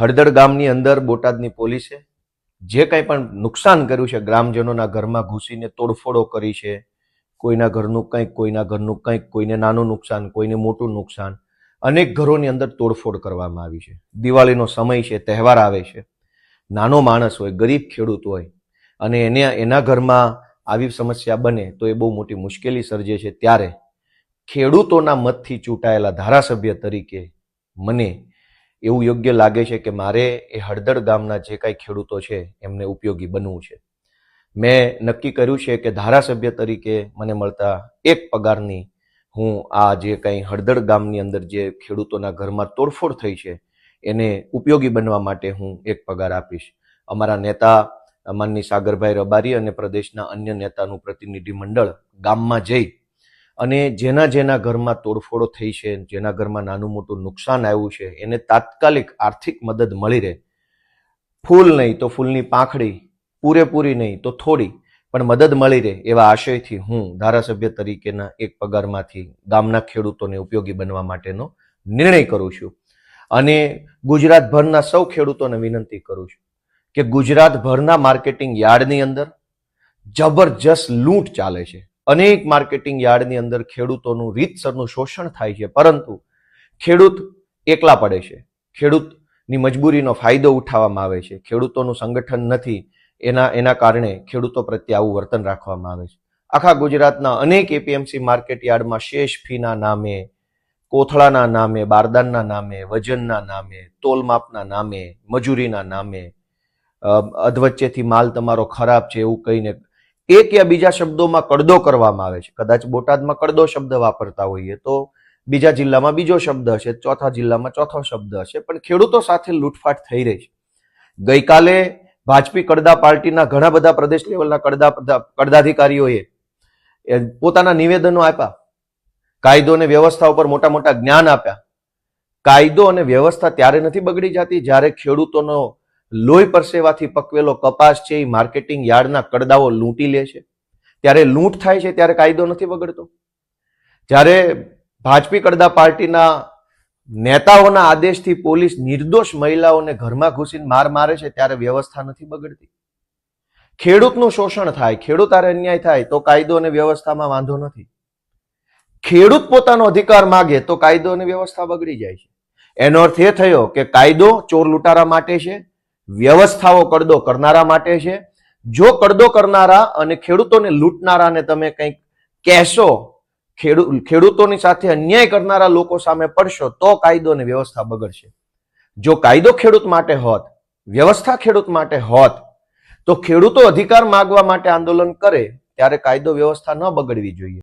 હળદળ ગામની અંદર બોટાદની પોલીસે જે કંઈ પણ નુકસાન કર્યું છે, ગ્રામજનોના ઘરમાં ઘૂસીને તોડફોડો કરી છે, કોઈના ઘરનું કંઈક, કોઈના ઘરનું કંઈક, કોઈને નાનું નુકસાન, કોઈને મોટું નુકસાન, અનેક ઘરોની અંદર તોડફોડ કરવામાં આવી છે. દિવાળીનો સમય છે, તહેવાર આવે છે. નાનો માણસ હોય, ગરીબ ખેડૂત હોય, અને એને, એના ઘરમાં આવી સમસ્યા બને તો એ બહુ મોટી મુશ્કેલી સર્જે છે. ત્યારે ખેડૂતોના મતથી ચૂંટાયેલા ધારાસભ્ય તરીકે મને એવું યોગ્ય લાગે છે કે મારે એ હળદળ ગામના જે કાંઈ ખેડૂતો છે, એમને ઉપયોગી બનવું છે. મેં નક્કી કર્યું છે કે ધારાસભ્ય તરીકે મને મળતા એક પગારની હું આ જે કંઈ હળદળ ગામની અંદર જે ખેડૂતોના ઘરમાં તોડફોડ થઈ છે, એને ઉપયોગી બનવા માટે હું એક પગાર આપીશ. અમારા નેતા માનની સાગરભાઈ રબારી અને પ્રદેશના અન્ય નેતાનું પ્રતિનિધિ મંડળ ગામમાં જઈ અને જેના જેના ઘરમાં તોડફોડો થઈ છે, જેના ઘરમાં નાનું મોટું નુકસાન આવ્યું છે, એને તાત્કાલિક આર્થિક મદદ મળી રહે. ફૂલ નહીં તો ફૂલની પાંખડી, પૂરેપૂરી નહીં તો થોડી, પણ મદદ મળી રહે એવા આશયથી હું ધારાસભ્ય તરીકેના એક પગારમાંથી ગામના ખેડૂતોને ઉપયોગી બનવા માટેનો નિર્ણય કરું છું. અને ગુજરાતભરના સૌ ખેડૂતોને વિનંતી કરું છું કે ગુજરાતભરના માર્કેટિંગ યાર્ડની અંદર જબરજસ્ત લૂંટ ચાલે છે. અનેક માર્કેટિંગ યાર્ડની અંદર ખેડૂતોનું રીતસરનું શોષણ થાય છે, પરંતુ ખેડૂત એકલા પડે છે. ખેડૂતની મજબૂરીનો ફાયદો ઉઠાવવામાં આવે છે. ખેડૂતોનું સંગઠન નથી, એના એના કારણે ખેડૂતો પ્રત્યે આવું વર્તન રાખવામાં આવે છે. આખા ગુજરાતના અનેક એપીએમસી માર્કેટ યાર્ડમાં શેષ ફીના નામે, કોથળાના નામે, બારદાનના નામે, વજનના નામે, તોલમાપના નામે, મજૂરીના નામે અધવચ્ચેથી માલ તમારો ખરાબ છે એવું કહીને એક યા બીજા શબ્દોમાં કડદો કરવામાં આવે છે. કદાચ બોટાદમાં કડદો શબ્દ વાપરતા હોઈએ તો બીજા જિલ્લામાં બીજો શબ્દ હશે, ચોથા જિલ્લામાં ચોથો શબ્દ હશે, પણ ખેડૂતો સાથે લૂંટફાટ થઈ રહી છે. ગઈકાલે ભાજપી કડદા પાર્ટીના ઘણા બધા પ્રદેશ લેવલના કડદા કડદાધિકારીઓએ પોતાના નિવેદનો આપ્યા. કાયદો અને વ્યવસ્થા ઉપર મોટા મોટા જ્ઞાન આપ્યા. કાયદો અને વ્યવસ્થા ત્યારે નથી બગડી જતી જ્યારે ખેડૂતોનો લોહી પરસેવાથી પકવેલો કપાસ છે, એ માર્કેટિંગ યાર્ડના કડદાઓ લૂંટી લે છે. ત્યારે લૂંટ થાય છે, ત્યારે કાયદો નથી બગડતો. જ્યારે ભાજપી કડદા પાર્ટીના નેતાઓના આદેશથી પોલીસ નિર્દોષ મહિલાઓને ઘરમાં ઘૂસીને માર મારે છે, ત્યારે વ્યવસ્થા નથી બગડતી. ખેડૂતનું શોષણ થાય, ખેડૂત આરે અન્યાય થાય, તો કાયદો અને વ્યવસ્થામાં વાંધો નથી. ખેડૂત પોતાનો અધિકાર માગે, તો કાયદો અને વ્યવસ્થા બગડી જાય છે. એનો અર્થ એ થયો કે કાયદો ચોર લૂંટારા માટે છે વ્યવસ્થાઓ કડદો કરનારા માટે છે. જો કડદો કરનારા અને ખેડૂતોને લૂંટનારાને તમે કંઈક કહેશો, ખેડૂ, ખેડૂતોની સાથે અન્યાય કરનારા લોકો સામે પડશો, તો કાયદો અને વ્યવસ્થા બગડશે. જો કાયદો ખેડૂત માટે હોત, વ્યવસ્થા ખેડૂત માટે હોત, તો ખેડૂતો અધિકાર માગવા માટે આંદોલન કરે, ત્યારે કાયદો વ્યવસ્થા ન બગડવી જોઈએ.